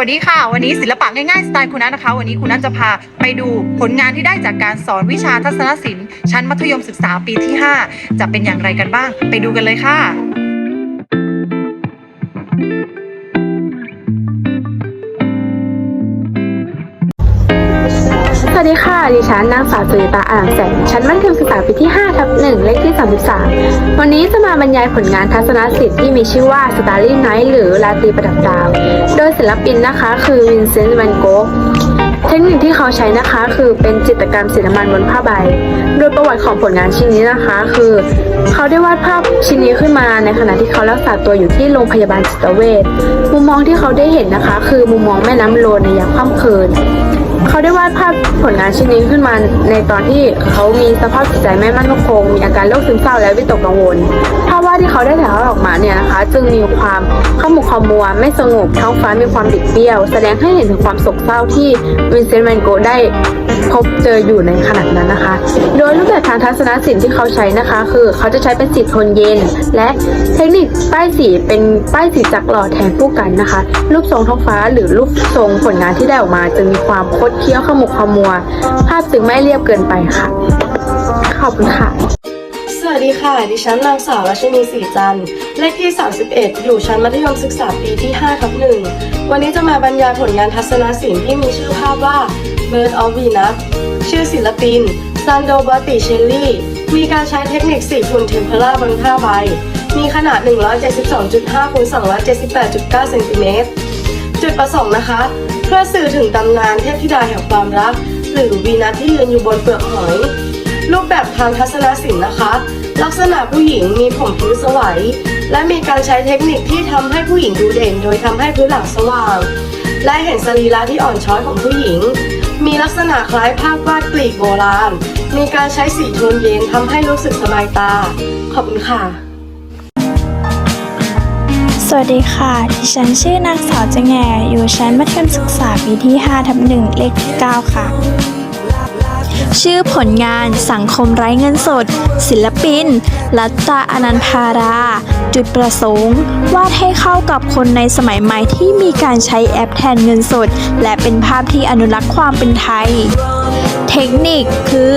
วัสดีค่ะ วันนี้ศิลปะง่ายๆสไตล์คุณนัทนะคะ วันนี้คุณนัทจะพาไปดูผลงานที่ได้จากการสอนวิชาทัศนศิลป์ ชั้นมัธยมศึกษาปีที่ 5 จะเป็นอย่างไรกันบ้าง ไปดูกันเลยค่ะ วัสดีค่ะ ดิฉันนางสาวจุยตาอ่างแสง ชั้นมัธยมศึกษาปีที่ 5 ทับ 1 เลขที่ 33 วันนี้จะมาบรรยายผลงานทัศนศิลป์ที่มีชื่อว่า Starry Night หรือราตรีประดับดาว โดยศิลปินนะคะคือวินเซนต์ van Gogh เทคนิคที่เขาใช้นะคะคือเป็นจิตรกรรมสีน้ำมันบนผ้าใบ โดยประวัติของผลงานชิ้นนี้นะคะ คือ เขาได้วาดภาพชิ้นนี้ขึ้นมาในขณะที่เขารักษาตัวอยู่ที่โรงพยาบาลจิตเวช มุมมองที่เขาได้เห็นนะคะ คือมุมมองแม่น้ำโลนในยามค่ำคืน เขาได้วาดภาพผลงานชิ้นนี้ขึ้นมาในตอนที่เขามีสภาพจิตใจไม่มั่นคง มีอาการโรคซึมเศร้าและวิตกกังวลภาพวาดที่เขาได้ถ่ายทอดออกมาเนี่ยนะคะ จึงมีความขมุกขมัวไม่สงบท้องฟ้ามีความบิดเบี้ยว แสดงให้เห็นถึงความโศกเศร้าที่วินเซนต์แวนโกได้ พบเจออยู่ในขณะนั้นนะคะ โดยรูปแบบทางทัศนศิลป์ที่เขาใช้นะคะ คือเขาจะใช้เป็นสีโทนเย็น และเทคนิคป้ายสีเป็นป้ายสีจักรหล่อแทนผู้กันนะคะ รูปทรงท้องฟ้าหรือรูปทรงผลงานที่ได้ออกมาจึงมีความคดเคี้ยวขมุกขมัว ภาพจึงไม่เรียบเกินไปค่ะ ขอบคุณค่ะสวัสดีค่ะ ดิฉันนางสาวรัชนีศรีจันทร์เลขที่ 31 อยู่ชั้นมัธยมศึกษาปีที่5ทับหนึ่งวันนี้จะมาบรรยายผลงานทัศนศิลป์ที่มีชื่อภาพว่า Bird of Venus ชื่อศิลปินซันโดบอติเชลลี่ มีการใช้เทคนิคสีทุนเทมเพลาบนผ้าใบ มีขนาด 172.5คูณ278.9เซนติเมตร จุดประสงค์นะคะ เพื่อสื่อถึงตำนานเทพธิดาแห่งความรัก หรือวีนัสที่ยืนอยู่บนเปลือกหอย รูปแบบทางทัศนศิลป์นะคะ ลักษณะผู้หญิงมีผมผิวสวยและมีการใช้เทคนิคที่ทำให้ผู้หญิงดูเด่น โดยทำให้พื้นหลังสว่าง และเห็นสรีระที่อ่อนช้อยของผู้หญิง มีลักษณะคล้ายภาพวาดกรีกโบราณ มีการใช้สีโทนเย็นทำให้รู้สึกสบายตา ขอบคุณค่ะ สวัสดีค่ะ ดิฉันชื่อนางสาวจะแงอยู่ชั้นมัธยมศึกษาปีที่5ทับ1เลขที่9ค่ะ ชื่อผลงานสังคมไร้เงินสด ศิลปิน รัตตาอนันทารา จุดประสงค์ วาดให้เข้ากับคนในสมัยใหม่ที่มีการใช้แอปแทนเงินสด และเป็นภาพที่อนุรักษ์ความเป็นไทย เทคนิคคือ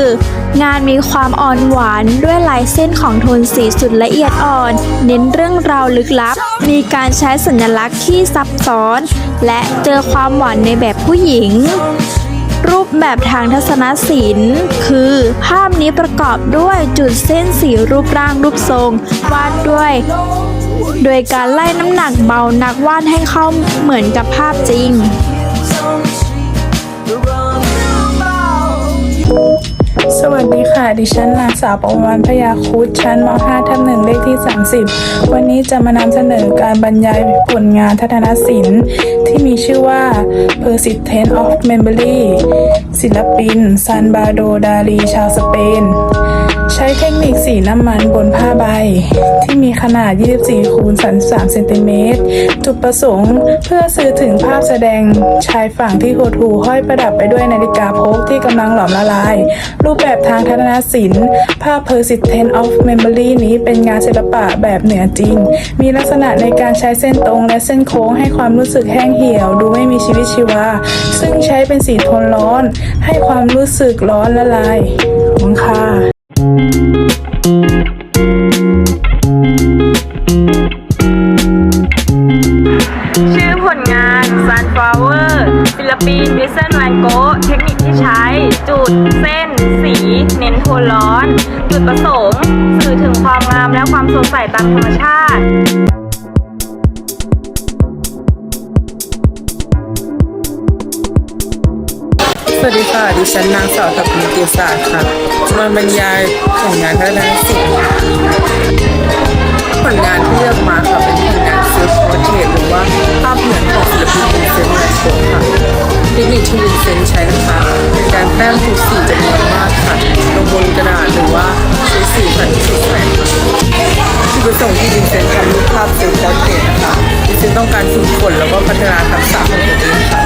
งานมีความอ่อนหวานด้วยลายเส้นของโทนสีสุดละเอียดอ่อน เน้นเรื่องราวลึกลับ มีการใช้สัญลักษณ์ที่ซับซ้อน และเจอความหวานในแบบผู้หญิง รูปแบบทางทัศนศิลป์ คือภาพนี้ประกอบด้วยจุดเส้นสีรูปร่างรูปทรง วาดด้วย โดยการไล่น้ำหนักเบานักวาดให้เข้าเหมือนกับภาพจริง สวัสดีค่ะ ดิฉันนางสาวประวันพยาคุดชั้นม .5 ทับหนึ่งเลขที่ 30 วันนี้จะมานำเสนอการบรรยายผลงานทัศนศิลป์ ที่มีชื่อว่า Persistence of Memory ศิลปิน ซันบาโด ดาลี ชาวสเปน ใช้เทคนิคสีน้ำมันบนผ้าใบ ที่มีขนาด 24คูณ33เซนติเมตรจุดประสงค์ เพื่อสื่อถึงภาพแสดงชายฝั่งที่โหดหูห้อยประดับไปด้วยนาฬิกาพกที่กำลังหลอมละลาย รูปแบบทางทัศนศิลป์ ภาพ Persistence of Memory นี้เป็นงานศิลปะแบบเหนือจริง มีลักษณะในการใช้เส้นตรงและเส้นโค้งให้ความรู้สึกแห้งเหี่ยว ดูไม่มีชีวิตชีวา ซึ่งใช้เป็นสีโทนร้อน ให้ความรู้สึกร้อนละลายขอบคุณค่ะ ชื่อผลงาน Sunflower ศิลปินวิเซนแวนโกเทคนิคที่ใช้ จุด เส้น สี เน้นโทนร้อน จุดประสงค์ สื่อถึงความงามและความสดใสตามธรรมชาติ ค่ะดิฉันนางสาวทัพนิติศาสตร์ค่ะมาบรรยายผลงานทัศนศิลป์ผลงานที่เลือกมาค่ะเป็นผลงานเซลฟ์พอร์เทตหรือว่าภาพเหมือนของศิลปินวินเซนต์แวนโกค่ะเทคนิคที่วินเซนต์ใช้นะคะเป็นการแต้มถูสีจำนวนมากค่ะลงบนกระดาษหรือว่าใช้สีสันที่สดใสค่ะจุดประสงค์ที่วินเซนต์ทำรูปภาพเซลฟ์พอร์เทตนะคะวินเซนต์ต้องการฝึกฝนแล้วก็พัฒนาทักษะของตัวเองค่ะ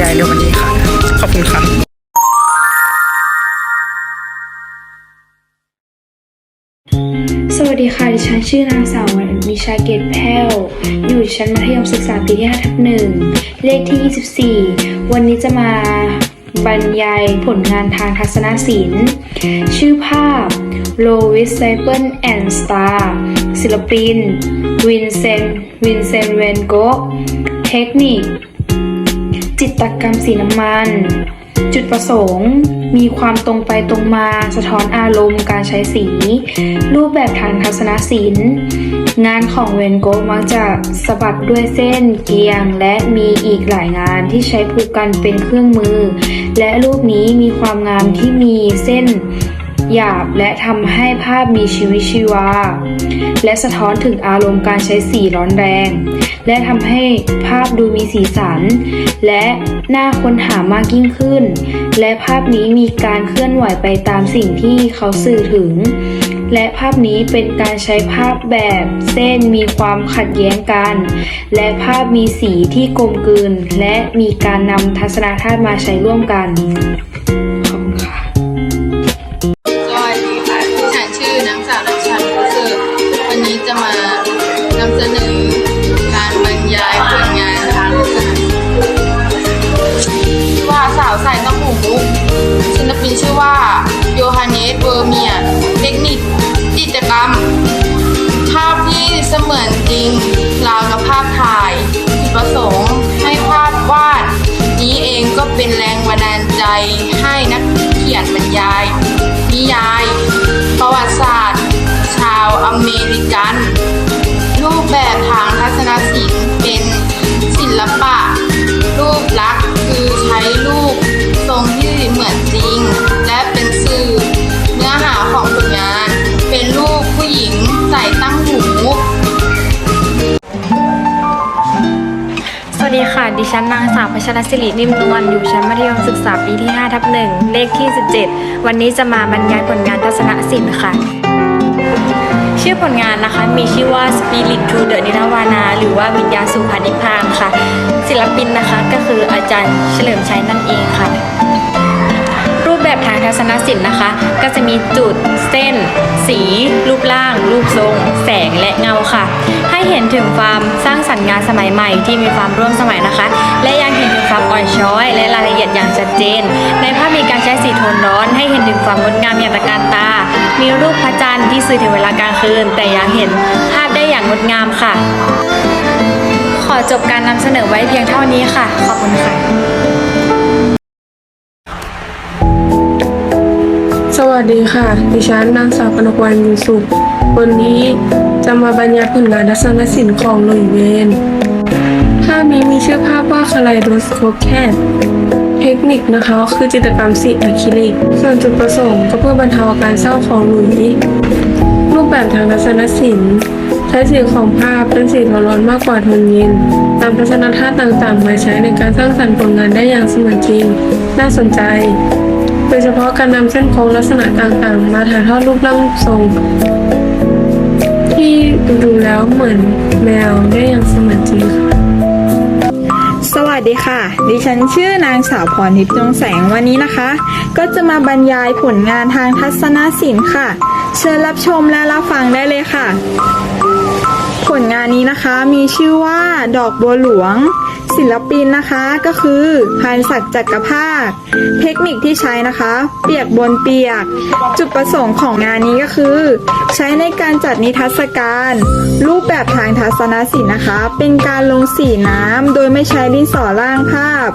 ยายในวันนี้ค่ะ ขอบคุณค่ะสวัสดีค่ะ ดิฉันชื่อนางสาววิชาเกตแพ้ว อยู่ชั้นมัธยมศึกษาปีที่5ทับหนึ่ง เลขที่ 24 วันนี้จะมาบรรยายผลงานทางทัศนศิลป์ ชื่อภาพ Lois c y p e l and Star ศิลปิน วินเซนวินเซนเวนโกเทคนิค จิตรกรรมสีน้ำมัน จุดประสงค์ มีความตรงไปตรงมาสะท้อนอารมณ์การใช้สี รูปแบบทางทัศนศิลป์ งานของเวนโกมักจะสะบัดด้วยเส้นเกียง และมีอีกหลายงานที่ใช้ผูกกันเป็นเครื่องมือ และรูปนี้มีความงามที่มีเส้นหยาบและทำให้ภาพมีชีวิตชีวา และสะท้อนถึงอารมณ์การใช้สีร้อนแรง และทำให้ภาพดูมีสีสัน และน่าค้นหามากยิ่งขึ้น และภาพนี้มีการเคลื่อนไหวไปตามสิ่งที่เขาสื่อถึง และภาพนี้เป็นการใช้ภาพแบบเส้นมีความขัดแย้งกัน และภาพมีสีที่กลมกลืน และมีการนำทัศนคติมาใช้ร่วมกัน ดิฉันนางสาวพัชรศิรินิ่มนวลอยู่ชั้นมัธยมศึกษาปีที่5ทับหนึ่งเลขที่ 17 วันนี้จะมาบรรยายผลงานทัศนศิลป์ค่ะ ชื่อผลงานนะคะมีชื่อว่า Spirit to the Nirvana หรือว่าวิญญาณสู่พานิพพานค่ะ ศิลปินนะคะก็คืออาจารย์เฉลิมชัยนั่นเองค่ะ แบบทางทัศนศิลป์นะคะ ก็จะมีจุดเส้น สี รูปร่าง รูปทรง แสงและเงาค่ะ ให้เห็นถึงความสร้างสรรค์งานสมัยใหม่ที่มีความร่วมสมัยนะคะ และยังเห็นถึงความอ่อนช้อย และรายละเอียดอย่างชัดเจน ในภาพมีการใช้สีโทนร้อน ให้เห็นถึงความงดงามอย่างตะการตา มีรูปพระจันทร์ที่สื่อถึงเวลากลางคืน แต่ยังเห็นภาพได้อย่างงดงามค่ะ ขอจบการนำเสนอไว้เพียงเท่านี้ค่ะ ขอบคุณค่ะ สวัสดีค่ะ ดิฉันนางสาวกนกวรรณยูสุข วันนี้จะมาบรรยายผลงานทัศนศิลป์ของหลุยเวนภาพนี้มีชื่อภาพว่าคาไลโดสโคแคทเทคนิคนะคะคือจิตรกรรมสีอะคริลิก ส่วนจุดประสงค์ก็เพื่อบรรเทาอาการเศร้าของหลุยรูปแบบทางทัศนศิลป์ใช้สีของภาพเป็นสีร้อนมากกว่าโทนเย็นนำทัศนธาตุต่างๆ มาใช้ในการสร้างสรรค์ผลงานได้อย่างสมจริง น่าสนใจ โดยเฉพาะการนำเส้นโค้งลักษณะต่างๆ มาถ่ายทอดรูปร่างทรง ที่ดูแล้วเหมือนแมวได้อย่างเสมือนจริงค่ะสวัสดีค่ะ ดิฉันชื่อนางสาวพรทิพย์ดวงแสงวันนี้นะคะ ก็จะมาบรรยายผลงานทางทัศนศิลป์ค่ะ เชิญรับชมและรับฟังได้เลยค่ะ ผลงานนี้นะคะมีชื่อว่าดอกบัวหลวง ศิลปินนะคะก็คือพันศักดิ์จักรภาค เทคนิคที่ใช้นะคะ เปียกบนเปียก จุดประสงค์ของงานนี้ก็คือ ใช้ในการจัดนิทรรศการ รูปแบบทางทัศนศิลป์นะคะ เป็นการลงสีน้ำโดยไม่ใช้ดินสอร่างภาพ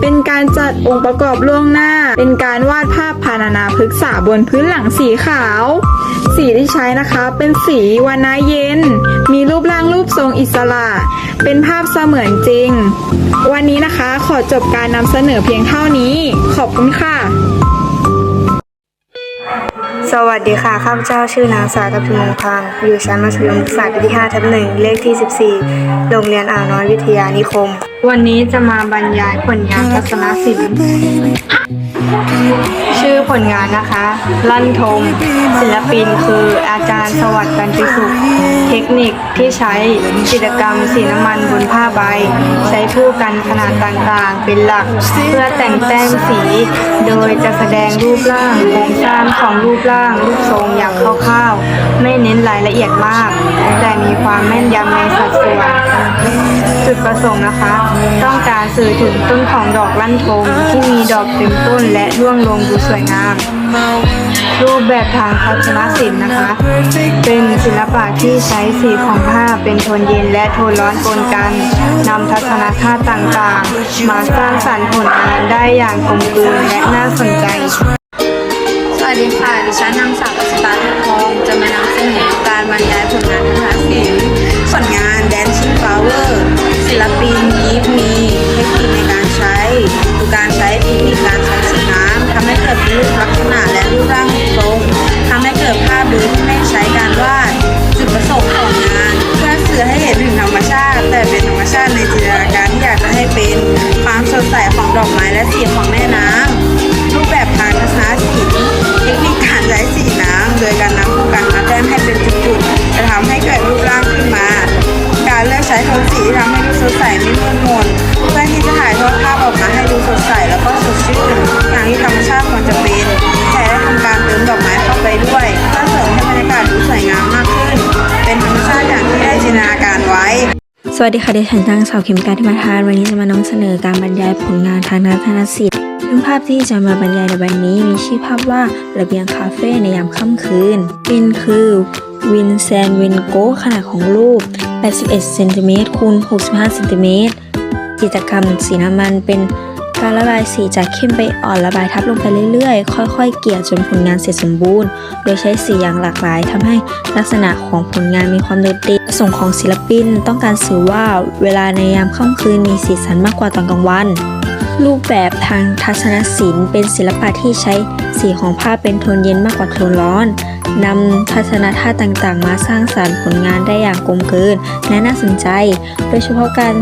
เป็นการจัดองค์ประกอบล่วงหน้า เป็นการวาดภาพพานานาพฤกษาบนพื้นหลังสีขาว สีที่ใช้นะคะ เป็นสีวานาเย็น มีรูปร่างรูปทรงอิสระ เป็นภาพเสมือนจริง วันนี้นะคะขอจบการนำเสนอเพียงเท่านี้ ขอบคุณค่ะ สวัสดีค่ะ ข้าพเจ้าชื่อนางสาวทัพทิมมงคลังอยู่ชั้นมัธยมศึกษาปีที่5ทับหนึ่งเลขที่ 14 โรงเรียนอ่าวน้อยวิทยานิคม วันนี้จะมาบรรยายผลงานทัศนศิลป์ ชื่อผลงานนะคะ ลั่นทม ศิลปินคืออาจารย์สวัสดิ์กันติสุข เทคนิคที่ใช้จิตรกรรมสีน้ำมันบนผ้าใบ ใช้ผู้กันขนาดต่างๆ เป็นหลัก เพื่อแต่งแต้มสี โดยจะแสดงรูปร่างโครงสร้างของรูปร่าง รูปทรงอย่างคร่าวๆ ไม่เน้นรายละเอียดมาก แต่มีความแม่นยำในสัดส่วน จุดประสงค์นะคะ ต้องการสื่อถึงต้นของดอกลั่นทมที่มีดอกเต็มต้นและร่วงลงดูสวยงาม รูปแบบทางทัศนศิลป์นะคะ เป็นศิลปะที่ใช้สีของผ้าเป็นโทนเย็นและโทนร้อนปนกันนำทัศนคติต่างๆ มาสร้างสรรค์ผลงานได้อย่างกลมกลืนและน่าสนใจสวัสดีค่ะ ดิฉันนางสาวอัศตาทุทองจะมานำเสนอการบรรยายผลงานทางศิลป์ผลงาน Dancing Flower ศิลปินยิปมี ดีค่ะดิฉันนางสาวเข็มการที่มาทาน วันนี้จะมานำเสนอการบรรยายผลงานทางนัทนศิลป์ซึ่งภาพที่จะมาบรรยายในวันนี้มีชื่อภาพว่าระเบียงคาเฟ่ในยามค่ำคืนปินคือวินแซนเวนโกขนาดของรูป 81เซนติเมตรคูณ65เซนติเมตรจิตรกรรมสีน้ำมันเป็น การระบายสีจากเข้มไปอ่อนระบายทับลงไปเรื่อยๆ ค่อย ๆ เกลี่ยจนผลงานเสร็จสมบูรณ์ โดยใช้สีอย่างหลากหลายทำให้ลักษณะของผลงานมีความโดดเด่นประสงค์ของศิลปินต้องการสื่อว่าเวลาในยามค่ำคืนมีสีสันมากกว่าตอนกลางวัน รูปแบบทางทัศนศิลป์เป็นศิลปะที่ใช้สีของผ้าเป็นโทนเย็นมากกว่าโทนร้อนนำทัศนธาตุต่างๆ มาสร้างสรรค์ผลงานได้อย่างกลมกลืนและน่าสนใจ โดยเฉพาะการ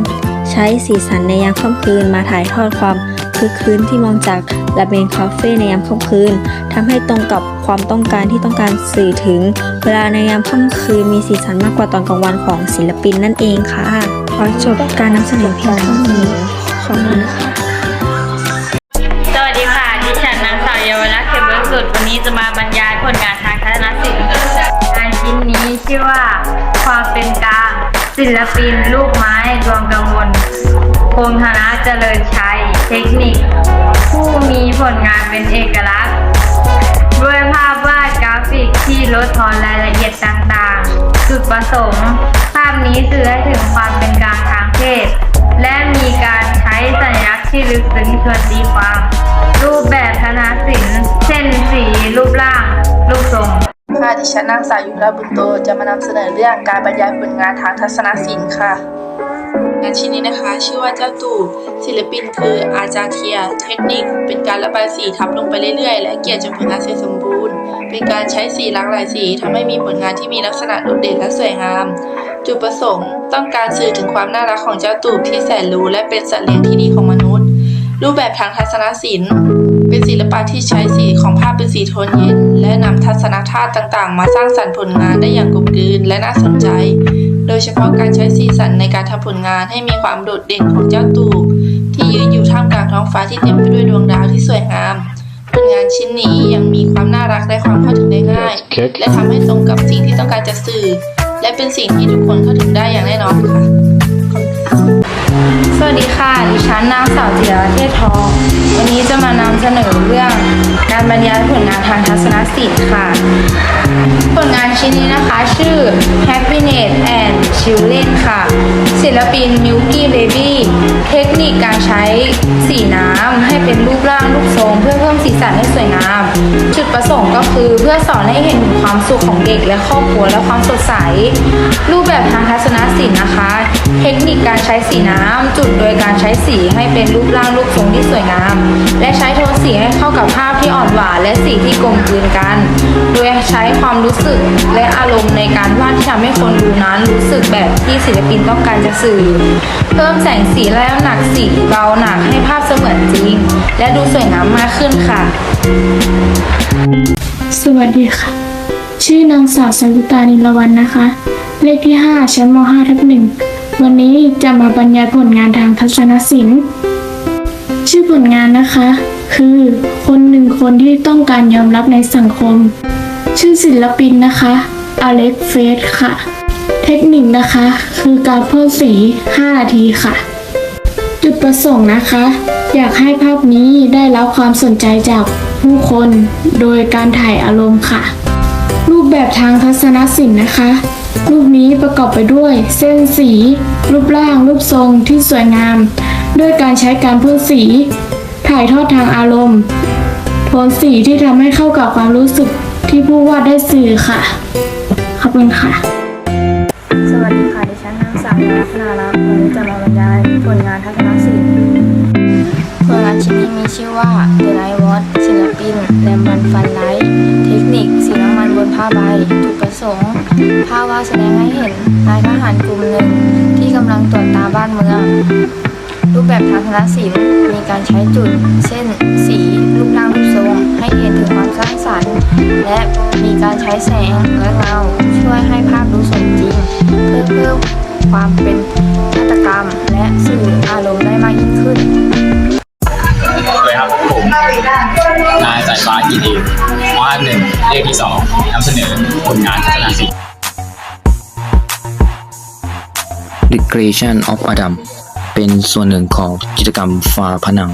ใช้สีสันในยามค่ำคืนมาถ่ายทอดความ คึกคืนที่มองจากระเบียงคาเฟ่ในยามค่ำคืนทำให้ตรงกับความต้องการที่ต้องการสื่อถึง เวลาในยามค่ำคืนมีสีสันมากกว่าตอนกลางวันของศิลปินนั่นเองค่ะขอจบการนำเสนอเพียงเท่านี้ขอบคุณค่ะสวัสดีค่ะ ดิฉันนางสาวเยาวรักษ์เขมเบิกสุด วันนี้จะมาบรรยายผลงานทางทัศนศิลป์งานชิ้นนี้ชื่อว่าความเป็นกลางศิลปิน ลูกไม้ดวงกังวลพงธนะเจริญชัย เทคนิค ผู้มีผลงานเป็นเอกลักษณ์ ด้วยภาพวาดกราฟิกที่ลดทอนรายละเอียดต่างๆ จุดประสงค์ ภาพนี้สื่อให้ถึงความเป็นกลางทางเพศ และมีการใช้สัญลักษณ์ที่ลึกซึ้งชวนตีความ รูปแบบธนาศิลป์เส้นสี รูปร่าง รูปทรงค่ะดิฉันนางสาวยุราบุญโตจะมานำเสนอเรื่องการบรรยายผลงานทางทัศนศิลป์ค่ะ งานชิ้นนี้นะคะ ชื่อว่าเจ้าตู่ศิลปินคืออาจารย์เทีย เทคนิค เป็นการระบายสีทับลงไปเรื่อยๆ และเกลี่ยจนผลงานเสร็จสมบูรณ์ เป็นการใช้สีหลากหลายสีทำให้มีผลงานที่มีลักษณะโดดเด่นและสวยงาม จุดประสงค์ ต้องการสื่อถึงความน่ารักของเจ้าตูบที่แสนรู้และเป็นสัตว์เลี้ยงที่ดีของมนุษย์ รูปแบบทางทัศนศิลป์เป็นศิลปะที่ใช้สีของภาพเป็นสีโทนเย็น และนำทัศนธาตุต่างๆ มาสร้างสรรค์ผลงานได้อย่างกลมกลืนและน่าสนใจ โดยเฉพาะการใช้สีสันในการทำผลงานให้มีความโดดเด่นของเจ้าตูบที่ยืนอยู่ท่ามกลางท้องฟ้าที่เต็มไปด้วยดวงดาวที่สวยงาม ผลงานชิ้นนี้ยังมีความน่ารักและความเข้าถึงได้ง่าย และทำให้ตรงกับสิ่งที่ต้องการจะสื่อ และเป็นสิ่งที่ทุกคนเข้าถึงได้อย่างแน่นอนค่ะ สวัสดีค่ะ ดิฉันนางสาวจิรเทศทอง วันนี้จะมานำเสนอเรื่องการบรรยายผลงานทางทัศนศิลป์ค่ะ ผลงานชิ้นนี้นะคะ ชื่อ Happiness and Children ค่ะ ศิลปิน Milky Baby เทคนิคการใช้สีน้ำให้เป็นรูปร่างรูปทรงเพื่อเพิ่มสีสันให้สวยงาม จุดประสงค์ก็คือเพื่อสอนให้เห็นถึงความสุขของเด็กและครอบครัวและความสดใส รูปแบบทางทัศนศิลป์นะคะ เทคนิคการใช้สีน้ำจุดโดยการใช้สีให้เป็นรูปร่างรูปทรงที่สวยงาม และใช้โทนสีให้เข้ากับภาพที่อ่อนหวานและสีที่กลมกลืนกัน โดยใช้ความรู้สึกและอารมณ์ในการวาดที่ทำให้คนดูนั้นรู้สึกแบบที่ศิลปินต้องการจะสื่อ เพิ่มแสงสีและหนักสีเบาหนักให้ภาพเสมือนจริง และดูสวยงามมากขึ้นค่ะ สวัสดีค่ะ ชื่อนางสาวสันติตานิลวันนะคะ เลขที่ 5 ชั้นม .5 ทับหนึ่ง วันนี้จะมาบรรยายผลงานทางทัศนศิลป์ ชื่อผลงานนะคะ คือ คนหนึ่งคนที่ต้องการยอมรับในสังคม ชื่อศิลปินนะคะอเล็กเฟสค่ะ เทคนิคนะคะ คือการเพิ่มสี 5 นาทีค่ะ จุดประสงค์นะคะ อยากให้ภาพนี้ได้รับความสนใจจากผู้คนโดยการถ่ายอารมณ์ค่ะ รูปแบบทางทัศนศิลป์นะคะ รูปนี้ประกอบไปด้วยเส้นสี รูปร่าง รูปทรงที่สวยงาม ด้วยการใช้การพ่นสี ถ่ายทอดทางอารมณ์โทนสีที่ทำให้เข้ากับความรู้สึกที่ผู้วาดได้สื่อค่ะ ขอบคุณค่ะ สวัสดีค่ะ ดิฉันนางสาวรัตนารักษ์วันนี้จะมาบรรยายผลงานทัศนศิลป์ผลงานชิ้นนี้มีชื่อว่า The Night Watch ศิลปินแรมบันฟันไลท์ เทคนิคสีน้ำมันบนผ้าใบจุดประสงค์ ภาพวาแสดงให้เห็นนายทหารกลุ่มหนึ่งที่กำลังตรวจตาบ้านเมือง รูปแบบทางคณะศิลป์มีการใช้จุด เช่น สีรูปร่างรูปทรง ให้เห็นถึงความสร้างสรรค์ และมีการใช้แสงและเงาช่วยให้ภาพดูสมจริง เพื่อเพิ่มความเป็นนาฏกรรม และสื่ออารมณ์ได้มากยิ่งขึ้นเลยครับผมนายสายฟ้ากินเองมห้าหนึ่งเลขที่สองนำเสนอผลงาน Creation of Adam เป็นส่วนหนึ่งของกิจกรรมฝาผนัง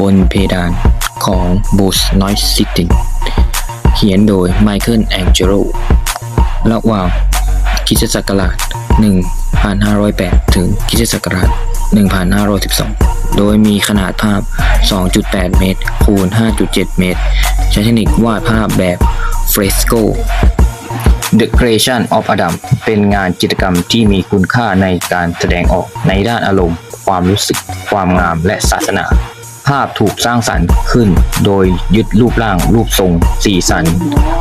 บนเพดานของ Booth Noise Sitting เขียนโดย Michael Angelo ระหว่างคริสตศักราช 1508 ถึงคริสตศักราช 1512 โดยมีขนาดภาพ 2.8 เมตร คูณ 5.7 เมตร ใช้เทคนิควาดภาพแบบเฟรสโก The Creation of Adam เป็นงานจิตรกรรมที่มีคุณค่าในการแสดงออกในด้านอารมณ์ ความรู้สึก ความงามและศาสนา ภาพถูกสร้างสรรค์ขึ้น โดยยึดรูปร่าง รูปทรง สีสัน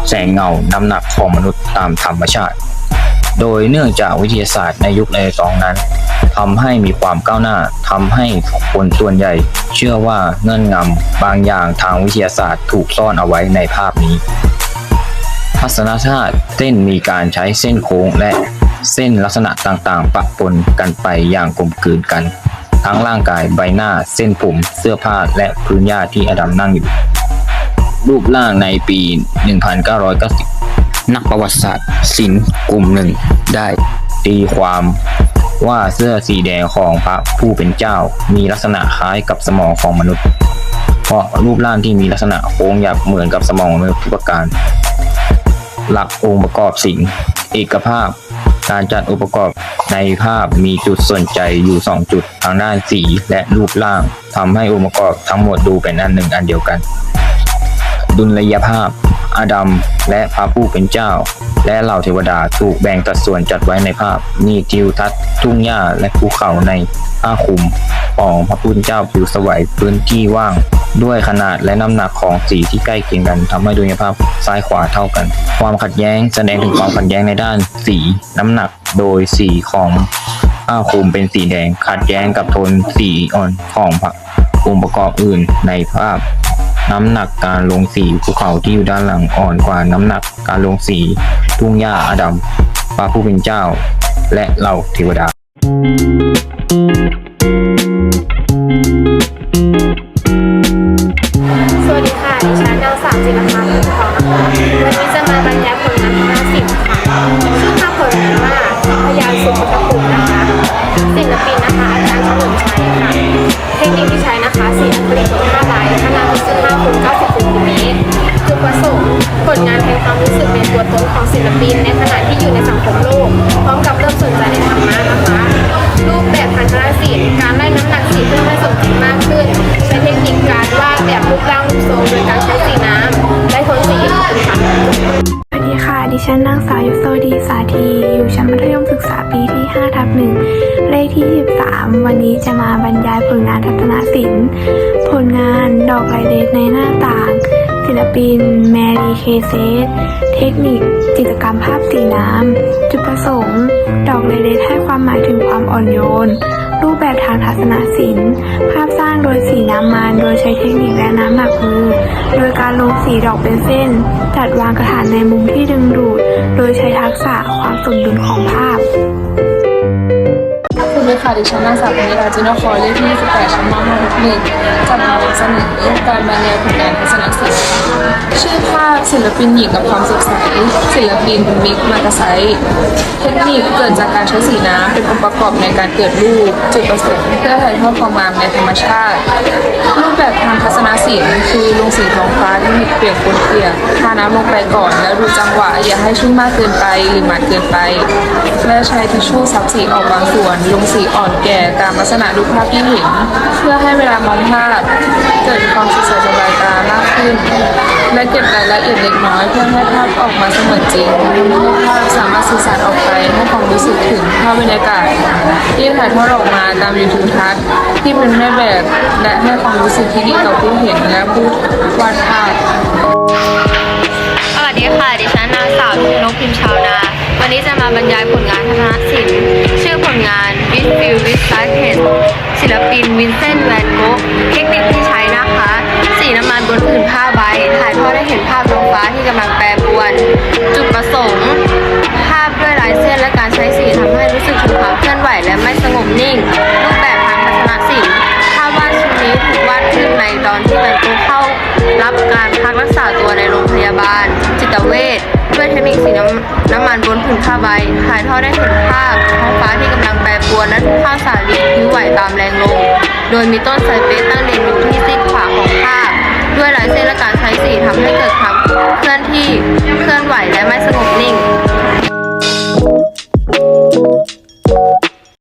แสงเงา น้ำหนักของมนุษย์ตามธรรมชาติ โดยเนื่องจากวิทยาศาสตร์ในยุคในสองนั้นทำให้มีความก้าวหน้าทำให้คนส่วนใหญ่ เชื่อว่าเงื่อนงำบางอย่างทางวิทยาศาสตร์ถูกซ่อนเอาไว้ในภาพนี้ ทัศนชาติเส้นมีการใช้เส้นโค้งและเส้นลักษณะต่างๆ ปะปนกันไปอย่างกลมกลืนกัน ทั้งร่างกายใบหน้าเส้นผมเสื้อผ้าและพื้นหญ้าที่อดัมนั่งอยู่ รูปร่างในปี 1990 นักประวัติศาสตร์ศิลป์กลุ่มหนึ่ง ได้ตีความว่าเสื้อสีแดงของพระผู้เป็นเจ้ามีลักษณะคล้ายกับสมองของมนุษย์ เพราะรูปร่างที่มีลักษณะโค้งหยับเหมือนกับสมองมนุษย์ทุกประการ หลักองค์ประกอบสิ่ง เอกภาพ การจัดองค์ประกอบในภาพมีจุดสนใจอยู่ 2 จุดทางด้านสีและรูปร่างทำให้องค์ประกอบทั้งหมดดูเป็นอันหนึ่งอันเดียวกัน ดุลยภาพ อาดัมและพระผู้เป็นเจ้า และเหล่าเทวดาถูกแบ่งสัดส่วนจัดไว้ในภาพมีทิวทัศน์ทุ่งหญ้าและภูเขาในผ้าคลุมของพระผู้เป็นเจ้าผิวสวยพื้นที่ว่าง ด้วยขนาดและน้ำหนักของสีที่ใกล้เคียงกันทำให้ดุลยภาพซ้ายขวาเท่ากัน ความขัดแย้งแสดงถึงความขัดแย้งในด้านสีน้ำหนักโดยสีของผ้าคลุมเป็นสีแดงขัดแย้งกับโทนสีอ่อนขององค์ประกอบอื่นในภาพ น้ำหนักการลงสีภูเขาที่อยู่ด้านหลังอ่อนกว่าน้ำหนักการลงสีทุ่งหญ้าอดัมพระผู้เป็นเจ้า และเหล่าเทวดา สวัสดีค่ะ ดิฉันนางสาวจิรพันธ์ทองนะคะวันนี้จะมาบรรยายผลงาน ในหน้าต่าง ศิลปิน แมรี่เคเซสเทคนิค จิตรกรรมภาพสีน้ำ จุดประสงค์ ดอกลเล็กให้ความหมายถึงความอ่อนโยน รูปแบบทางทัศนศิลป์ ภาพสร้างโดยสีน้ำมัน โดยใช้เทคนิคและน้ำหนักมือ โดยการลงสีดอกเป็นเส้น จัดวางกระถานในมุมที่ดึงดูด โดยใช้ทักษะความสมดุลของภาพ ดีค่ะ ดิฉันนางสาวปณิดาจินครเลขที่28ชั้นม5ทับหนึ่งจะมานำเสนอการบรรยายผลงานทัศนศิลปะชื่อภาพศิลปินหญิงกับความสดใสศิลปินมิกมากาไซเทคนิคเกิดจากการใช้สีน้ำเป็นองค์ประกอบในการเกิดรูปจุดประสงค์เพื่อถ่ายทอดความงามในธรรมชาติ รูปแบบทางทัศนศิลป์คือลงสีท้องฟ้าที่มีเปลี่ยกปนเปียกทาน้ำลงไปก่อนแล้วดูจังหวะอย่าให้ชุ่มมากเกินไปหรือหมาดเกินไป และใช้ทิชชู่ซับสีออกบางส่วนลงสีอ่อนแก่ตามลักษณะรูปภาพที่เห็น เพื่อให้เวลามองภาพเกิดความสดใสสบายตามากขึ้น และเก็บรายละเอียดเล็กน้อยเพื่อให้ภาพออกมาเสมือนจริงทำให้ภาพสามารถสื่อสารออกไปให้ความรู้สึกถึงภาพบรรยากาศที่ถ่ายทอดออกมาตามวิวทิวทัศน์ที่เป็นแม่แบบและให้ความรู้สึกที่ดีต่อผู้เห็นและผู้วาดภาพสวัสดีค่ะ ดิฉันนางสาวนกพิมพ์ชาวนา วันนี้จะมาบรรยายผลงานทัศนศิลป์ชื่อผลงาน With Feel with Sight ศิลปินวินเซนต์แวนโกะเทคนิคที่ใช้ สีน้ำน้ำมันบนผืนผ้าใบถ่ายทอดได้เห็นภาพท้องฟ้าที่กำลังแปรปรวนและข้าวสาลีผิวไหวตามแรงลมโดยมีต้นไทรเปตตั้งเรียงอยู่ที่ซีกขวาของภาพด้วยลายเส้นและการใช้สีทำให้เกิดความเคลื่อนที่เคลื่อนไหวและไม่สงบนิ่ง